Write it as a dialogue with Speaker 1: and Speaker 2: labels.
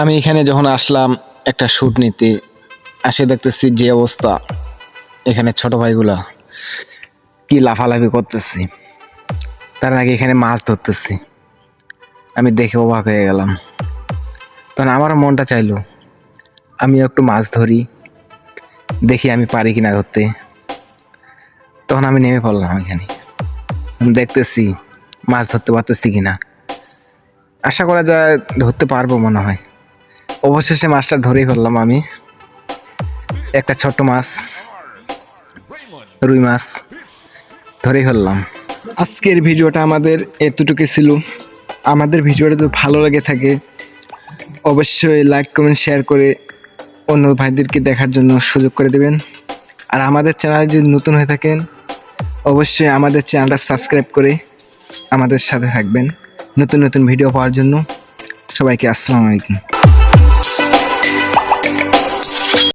Speaker 1: আমি এখানে যখন আসলাম একটা শ্যুট নিতে, আসে দেখতেছি যে অবস্থা। এখানে ছোট ভাইগুলা কি লাফালাফি করতেছি। তার আগে এখানে মাছ ধরতেছি। আমি দেখে অবাক হয়ে গেলাম। তখন আমারও মনটা চাইলো আমি একটু মাছ ধরি, দেখি আমি পারি কি না ধরতে। তখন আমি নেমে পড়লাম এখানে। দেখতেছি মাছ ধরতে পারতেছি কিনা। আশা করা যায় ধরতে পারব মনে হয়। অবশেষে মাছটা ধরেই ফেললাম আমি। একটা ছোট্ট মাছ, রুই মাছ ধরেই ফেললাম। আজকের ভিডিওটা আমাদের এতটুকু ছিল। আমাদের ভিডিওটা যদি ভালো লাগে থাকে, অবশ্যই লাইক কমেন্ট শেয়ার করে অন্য ভাইদেরকে দেখার জন্য সুযোগ করে দেবেন। আর আমাদের চ্যানেলে যদি নতুন হয়ে থাকেন, অবশ্যই আমাদের চ্যানেলটা সাবস্ক্রাইব করে আমাদের সাথে থাকবেন। নতুন নতুন ভিডিও পাওয়ার জন্য সবাইকে আসসালামু আলাইকুম।